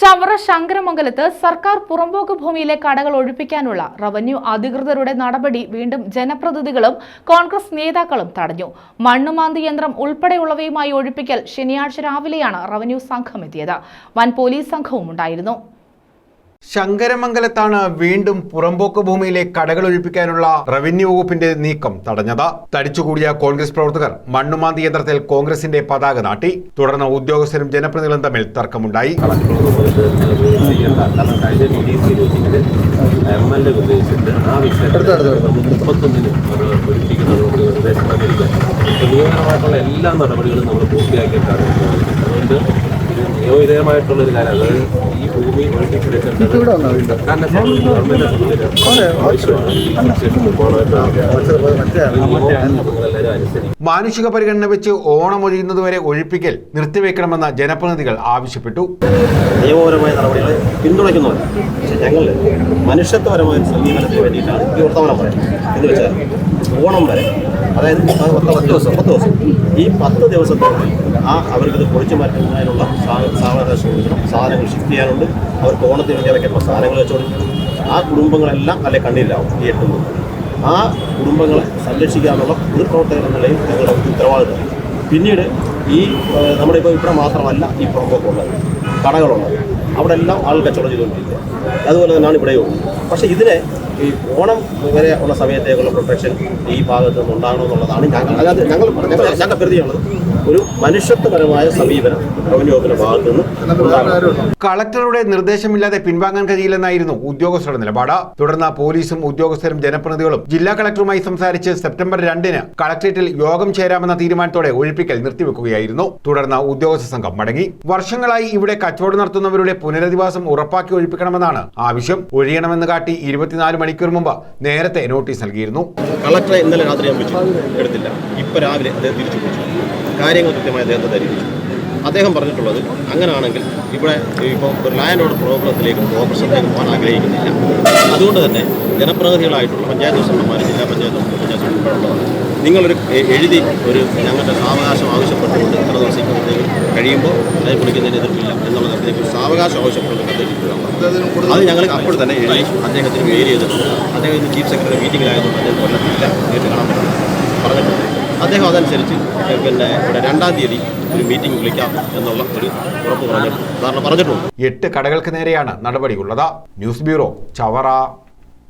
ചവറ ശങ്കരമംഗലത്ത് സർക്കാർ പുറമ്പോക്ക് ഭൂമിയിലെ കടകൾ ഒഴിപ്പിക്കാനുള്ള റവന്യൂ അധികൃതരുടെ നടപടി വീണ്ടും ജനപ്രതിനിധികളും കോൺഗ്രസ് നേതാക്കളും തടഞ്ഞു. മണ്ണുമാന്തി യന്ത്രം ഉൾപ്പെടെയുള്ളവയുമായി ഒഴിപ്പിക്കൽ ശനിയാഴ്ച രാവിലെയാണ് റവന്യൂ സംഘം എത്തിയത്. വൻ പോലീസ് സംഘവും ഉണ്ടായിരുന്നു. ശങ്കരമംഗലത്താണ് വീണ്ടും പുറമ്പോക്ക് ഭൂമിയിലെ കടകൾ ഒഴിപ്പിക്കാനുള്ള റവന്യൂ വകുപ്പിന്റെ നീക്കം തടഞ്ഞത് തടിച്ചുകൂടിയ കോൺഗ്രസ് പ്രവർത്തകർ മണ്ണുമാന്തി യന്ത്രത്തിൽ കോൺഗ്രസിന്റെ പതാക നാട്ടി തുടർന്ന് ഉദ്യോഗസ്ഥരും ജനപ്രതിനിധികളും തമ്മിൽ തർക്കമുണ്ടായി എല്ലാ നടപടികളും നമ്മൾ പൂർത്തിയാക്കിയിട്ടാണ്. അതുകൊണ്ട് അതായത് ഈ ഭൂമി മാനുഷിക പരിഗണന വെച്ച് ഓണം ഒഴിയുന്നതുവരെ ഒഴിപ്പിക്കൽ നിർത്തിവെക്കണമെന്ന ജനപ്രതിനിധികൾ ആവശ്യപ്പെട്ടു. നിയമപരമായ നടപടികളെ പിന്തുണയ്ക്കുന്നവർ പക്ഷെ ഞങ്ങൾ മനുഷ്യത്വപരമായ സമീപനത്തിന് വേണ്ടിയിട്ടാണ് ഈ വർത്തമാനം പറയുന്നത്. എന്ന് വെച്ചാൽ ഓണം വരെ അതായത് പത്ത് ദിവസം പത്ത് ദിവസം. ഈ പത്ത് ദിവസത്തോടെ ആ അവർക്കിത് പൊളിച്ചു മാറ്റുന്നതിനുള്ള സാ- സാവകാശം കൊടുക്കണം സാധനങ്ങൾ ഷിഫ്റ്റ് ചെയ്യാനുണ്ട്. അവർക്ക് ഓണത്തിന് വേണ്ടി ഇറക്കിയപ്പോൾ സാധനങ്ങൾ വെച്ച് ആ കുടുംബങ്ങളെല്ലാം അല്ലെ കണ്ണിലാവും ഈ എട്ടും ആ കുടുംബങ്ങളെ സംരക്ഷിക്കാനുള്ള ഒരു പ്രവർത്തകർ എന്ന നിലയിൽ ഞങ്ങളുടെ ഉത്തരവാദിത്തം പിന്നീട് ഈ നമ്മുടെ ഇപ്പോൾ ഇവിടെ മാത്രമല്ല ഈ പുറമ്പോക്കുള്ളത് കടകളുള്ളത്. അവിടെ എല്ലാം ആൾ കച്ചവടം ചെയ്തുകൊണ്ടിരിക്കുക. അതുപോലെ തന്നെയാണ് ഇവിടെയും. പക്ഷേ ഇതിനെ ഈ ഓണം വരെ ഉള്ള സമയത്തേക്കുള്ള പ്രൊട്ടക്ഷൻ ഈ ഭാഗത്ത് നിന്ന് ഉണ്ടാകണമെന്നുള്ളതാണ് ഞങ്ങൾ. അതായത് ഞങ്ങൾ ഞങ്ങൾ കരുതിയുള്ളത് ഒരു മനുഷ്യത്വപരമായ സമീപനം റവന്യൂ വകുപ്പിന്റെ ഭാഗത്ത് നിന്ന് കളക്ടറുടെ നിർദ്ദേശമില്ലാതെ പിൻവാങ്ങാൻ കഴിയില്ലെന്നായിരുന്നു ഉദ്യോഗസ്ഥരുടെ നിലപാട്. തുടർന്ന് പോലീസും ഉദ്യോഗസ്ഥരും ജനപ്രതിനിധികളും ജില്ലാ കളക്ടറുമായി സംസാരിച്ച് സെപ്റ്റംബർ രണ്ടിന് കളക്ടറേറ്റിൽ യോഗം ചേരാമെന്ന തീരുമാനത്തോടെ ഒഴിപ്പിക്കൽ നിർത്തിവെക്കുകയായിരുന്നു. തുടർന്ന് ഉദ്യോഗസ്ഥ സംഘം മടങ്ങി. വർഷങ്ങളായി ഇവിടെ കച്ചവടം നടത്തുന്നവരുടെ പുനരധിവാസം ഉറപ്പാക്കി ഒഴിപ്പിക്കണമെന്നാണ് ആവശ്യം. ഒഴിയണമെന്ന് കാട്ടി ഇരുപത്തിനാല് മണിക്കൂർ മുമ്പ് നേരത്തെ നോട്ടീസ് നൽകിയിരുന്നു. കളക്ടറെ ഇന്നലെ രാത്രി എടുത്തില്ല. ഇപ്പൊ രാവിലെ അദ്ദേഹം തിരിച്ചു കാര്യങ്ങൾ കൃത്യമായി അദ്ദേഹത്തെ ധരിപ്പിച്ചു അദ്ദേഹം പറഞ്ഞിട്ടുള്ളത് അങ്ങനെയാണെങ്കിൽ ഇവിടെ ഇപ്പോൾ ഒരു ലാൻഡ് ഓർഡർ കോൺഗ്രസിലേക്ക് പോകാൻ ആഗ്രഹിക്കുന്നില്ല. അതുകൊണ്ട് തന്നെ ജനപ്രതിനിധികളായിട്ടുള്ള പഞ്ചായത്ത് പ്രസിഡന്റുമാർ ജില്ലാ പഞ്ചായത്ത് പഞ്ചായത്ത് ഉൾപ്പെടെയുള്ളവർ നിങ്ങളൊരു എഴുതി ഒരു ഞങ്ങളുടെ സാവകാശം ആവശ്യപ്പെട്ടുകൊണ്ട് ഇത്ര ദിവസം ഇപ്പോഴത്തേക്ക് കഴിയുമ്പോൾ അതായത് വിളിക്കുന്നതിന് എതിർപ്പില്ല എന്നുള്ള തരത്തിലേക്ക് ഒരു സാവകാശം ആവശ്യപ്പെട്ടുള്ള കത്ത് അത് ഞങ്ങൾ അപ്പോൾ തന്നെ എഴുതി അദ്ദേഹത്തിന് മെയിൽ ചെയ്തിട്ടുണ്ട്. അദ്ദേഹം ചീഫ് സെക്രട്ടറി മീറ്റിംഗിലായതുകൊണ്ട് അദ്ദേഹം കൊല്ലത്തില്ല. നേരിട്ട് കാണാൻ പറ്റില്ല. പറഞ്ഞിട്ടുണ്ട്. അദ്ദേഹം അതനുസരിച്ച് പിന്നെ ഇവിടെ രണ്ടാം തീയതി ഒരു മീറ്റിംഗ് വിളിക്കാം എന്നുള്ള ഒരു ഉറപ്പ് പറഞ്ഞു കാരണം പറഞ്ഞിട്ടുണ്ട്. എട്ട് കടകൾക്ക് നേരെയാണ് നടപടിയുള്ളത്. News bureau Chavara.